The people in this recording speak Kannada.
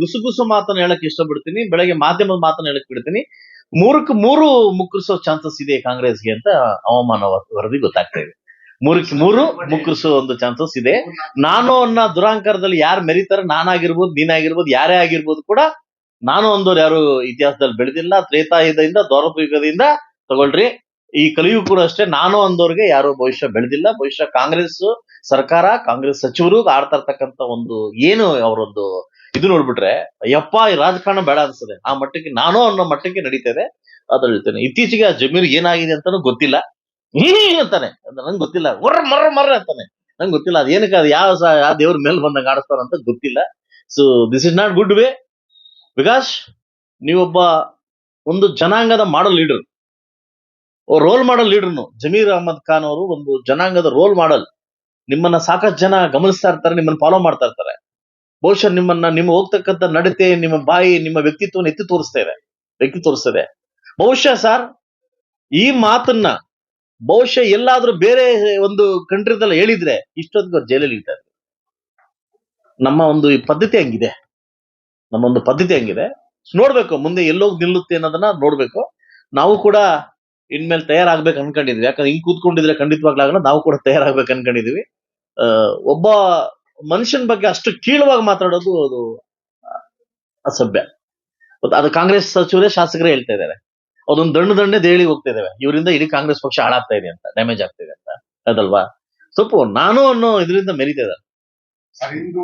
ಗುಸುಗುಸು ಮಾತನ್ನ ಹೇಳಕ್ ಇಷ್ಟಪಡ್ತೀನಿ, ಬೆಳಗ್ಗೆ ಮಾಧ್ಯಮದ ಮಾತನ್ನ ಹೇಳಕ್ ಬಿಡ್ತೀನಿ. ಮೂರಕ್ಕೆ ಮೂರು ಮುಕ್ಕರಿಸೋ ಚಾನ್ಸಸ್ ಇದೆ ಕಾಂಗ್ರೆಸ್ಗೆ ಅಂತ ಹವಾಮಾನ ವರದಿ ಗೊತ್ತಾಗ್ತಾ ಇದೆ. ಮೂರಕ್ಕೆ ಮೂರು ಮುಕ್ಕರಿಸೋ ಒಂದು ಚಾನ್ಸಸ್ ಇದೆ. ನಾನು ಅನ್ನೋ ದುರಾಂಕಾರದಲ್ಲಿ ಯಾರು ಮೆರಿತಾರೆ, ನಾನಾಗಿರ್ಬೋದು, ನೀನಾಗಿರ್ಬೋದು, ಯಾರೇ ಆಗಿರ್ಬೋದು ಕೂಡ ನಾನು ಅಂದವ್ರು ಯಾರು ಇತಿಹಾಸದಲ್ಲಿ ಬೆಳೆದಿಲ್ಲ, ತ್ರೇತಾಯುಧದಿಂದ ಯುಗದಿಂದ ತಗೊಳ್ರಿ. ಈ ಕಲಿಯು ಕೂಡ ಅಷ್ಟೇ, ನಾನು ಅಂದವ್ರಿಗೆ ಯಾರು ಭವಿಷ್ಯ ಬೆಳೆದಿಲ್ಲ. ಭವಿಷ್ಯ ಕಾಂಗ್ರೆಸ್ ಸರ್ಕಾರ, ಕಾಂಗ್ರೆಸ್ ಸಚಿವರು ಆಡ್ತಾ ಇರ್ತಕ್ಕಂಥ ಒಂದು ಏನು ಅವರೊಂದು ಇದು ನೋಡ್ಬಿಟ್ರೆ, ಅಯ್ಯಪ್ಪ, ಈ ರಾಜಕಾರಣ ಬೇಡ ಅನ್ಸುತ್ತೆ. ಆ ಮಟ್ಟಕ್ಕೆ, ನಾನು ಅನ್ನೋ ಮಟ್ಟಕ್ಕೆ ನಡೀತಾ ಇದೆ ಅದ್ ಹೇಳ್ತೇನೆ ಇತ್ತೀಚೆಗೆ ಆ ಜಮೀರ್ ಏನಾಗಿದೆ ಅಂತಾನು ಗೊತ್ತಿಲ್ಲ. ಹೀ ಅಂತಾನೆ. ನಂಗೆ ಗೊತ್ತಿಲ್ಲ. ಮರ್ರ ಮರ್ರ ಮರ್ರ ಅಂತಾನೆ. ನಂಗೆ ಗೊತ್ತಿಲ್ಲ. ಅದ್ ಏನಕ್ಕೆ ಅದು ಯಾವ ಯಾವ ದೇವ್ರ ಮೇಲೆ ಬಂದಂಗ ಆಡಿಸ್ತಾರ ಅಂತ ಗೊತ್ತಿಲ್ಲ. So this is not good way because ನೀವೊಬ್ಬ ಒಂದು ಜನಾಂಗದ ಮಾಡಲ್ ಲೀಡರ್ ರೋಲ್ ಮಾಡಲ್ ಲೀಡರ್ನು ಜಮೀರ್ ಅಹಮದ್ ಖಾನ್ ಅವರು ಒಂದು ಜನಾಂಗದ ರೋಲ್ ಮಾಡಲ್ ನಿಮ್ಮನ್ನ ಸಾಕಷ್ಟು ಜನ ಗಮನಿಸ್ತಾ ಇರ್ತಾರೆ, ನಿಮ್ಮನ್ನ ಫಾಲೋ ಮಾಡ್ತಾ ಇರ್ತಾರೆ. ಬಹುಶಃ ನಿಮ್ಮನ್ನ, ನಿಮ್ಮ ಹೋಗ್ತಕ್ಕಂಥ ನಡತೆ, ನಿಮ್ಮ ಬಾಯಿ, ನಿಮ್ಮ ವ್ಯಕ್ತಿತ್ವವನ್ನು ಎತ್ತಿ ತೋರಿಸ್ತೇವೆ, ವ್ಯಕ್ತಿ ತೋರಿಸ್ತದೆ ಬಹುಶಃ ಸರ್, ಈ ಮಾತನ್ನ ಬಹುಶಃ ಎಲ್ಲಾದ್ರೂ ಬೇರೆ ಒಂದು ಕಂಟ್ರಿದಲ್ಲಿ ಹೇಳಿದ್ರೆ ಇಷ್ಟೊತ್ತಿಗೆ ಜೈಲಲ್ಲಿ ಇರ್ತಾರೆ. ನಮ್ಮ ಒಂದು ಈ ಪದ್ಧತಿ ಹಂಗಿದೆ. ನಮ್ಮ ಒಂದು ಪದ್ಧತಿ ಹಂಗಿದೆ. ನೋಡ್ಬೇಕು, ಮುಂದೆ ಎಲ್ಲೋಗಿ ನಿಲ್ಲುತ್ತೆ ಅನ್ನೋದನ್ನ ನೋಡ್ಬೇಕು. ನಾವು ಕೂಡ ಇನ್ಮೇಲೆ ತಯಾರಾಗ್ಬೇಕು ಅನ್ಕೊಂಡಿದ್ವಿ. ಯಾಕಂದ್ರೆ ಹಿಂಗ್ ಕೂತ್ಕೊಂಡಿದ್ರೆ ಖಂಡಿತವಾಗ್ಲಾಗಲ್ಲ ನಾವು ಕೂಡ ತಯಾರಾಗ್ಬೇಕು ಅನ್ಕೊಂಡಿದೀವಿ. ಒಬ್ಬ ಮನುಷ್ಯನ ಬಗ್ಗೆ ಅಷ್ಟು ಕೀಳವಾಗಿ ಮಾತಾಡೋದು ಅದು ಅಸಭ್ಯ. ಅದು ಕಾಂಗ್ರೆಸ್ ಸಚಿವರೇ ಶಾಸಕರೇ ಹೇಳ್ತಾ ಇದ್ದಾರೆ. ಅದೊಂದು ದಂಡ ದಂಡೆ ದೇಳಿ ಹೋಗ್ತಾ ಇದ್ದಾವೆ. ಇವರಿಂದ ಇಡೀ ಕಾಂಗ್ರೆಸ್ ಪಕ್ಷ ಹಾಳಾಗ್ತಾ ಇದೆ ಅಂತ, ಡ್ಯಾಮೇಜ್ ಆಗ್ತಾ ಇದೆ ಅಂತ. ಅದಲ್ವಾ? ಸ್ವಲ್ಪ ನಾನು ಅನ್ನೋ ಇದರಿಂದ ಮೆರಿತಾ ಇದ್ದಾರೆ.